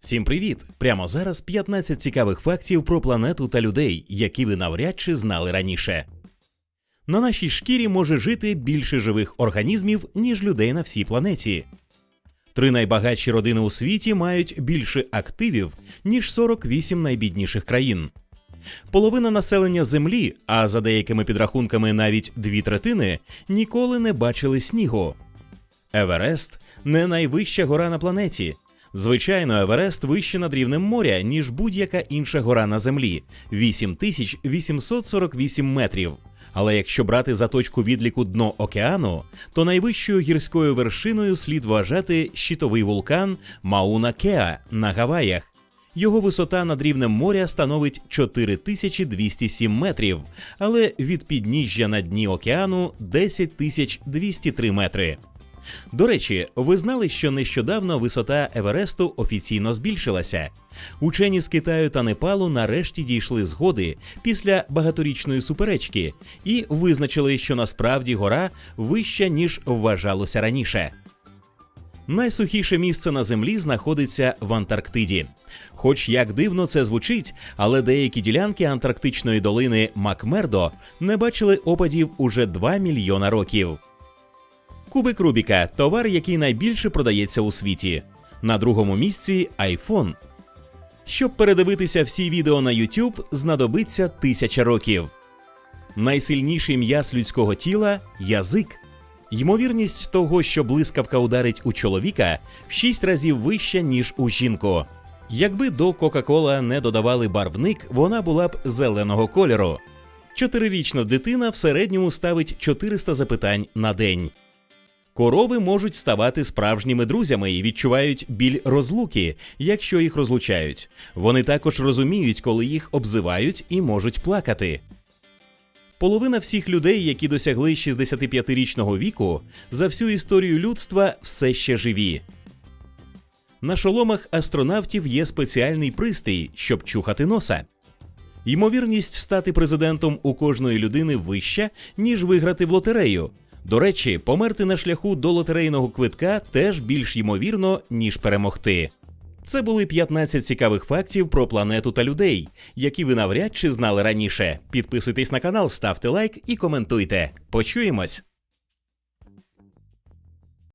Всім привіт! Прямо зараз 15 цікавих фактів про планету та людей, які ви навряд чи знали раніше. На нашій шкірі може жити більше живих організмів, ніж людей на всій планеті. Три найбагатші родини у світі мають більше активів, ніж 48 найбідніших країн. Половина населення Землі, а за деякими підрахунками навіть дві третини, ніколи не бачили снігу. Еверест не найвища гора на планеті. Звичайно, Еверест вище над рівнем моря, ніж будь-яка інша гора на землі 8848 метрів. Але якщо брати за точку відліку дно океану, то найвищою гірською вершиною слід вважати щитовий вулкан Мауна Кеа на Гаваях. Його висота над рівнем моря становить 4207 метрів, але від підніжжя на дні океану 10203 метри. До речі, ви знали, що нещодавно висота Евересту офіційно збільшилася. Учені з Китаю та Непалу нарешті дійшли згоди після багаторічної суперечки і визначили, що насправді гора вища ніж вважалося раніше. Найсухіше місце на землі знаходиться в Антарктиді. Хоч як дивно це звучить, але деякі ділянки антарктичної долини Макмердо не бачили опадів уже 2 мільйона років. Кубик Рубіка товар, який найбільше продається у світі. На другому місці iPhone. Щоб передивитися всі відео на YouTube, знадобиться тисяча років. Найсильніший м'яз людського тіла язик. Ймовірність того, що блискавка ударить у чоловіка, в 6 разів вища, ніж у жінку. Якби до Кока-Кола не додавали барвник, вона була б зеленого кольору. Чотирирічна дитина в середньому ставить 400 запитань на день. Корови можуть ставати справжніми друзями і відчувають біль розлуки, якщо їх розлучають. Вони також розуміють, коли їх обзивають і можуть плакати. Половина всіх людей, які досягли 65-річного віку, за всю історію людства все ще живі. На шоломах астронавтів є спеціальний пристрій, щоб чухати носа. Ймовірність стати президентом у кожної людини вища, ніж виграти в лотерею. До речі, померти на шляху до лотерейного квитка теж більш ймовірно, ніж перемогти. Це були 15 цікавих фактів про планету та людей, які ви навряд чи знали раніше. Підписуйтесь на канал, ставте лайк і коментуйте. Почуємось!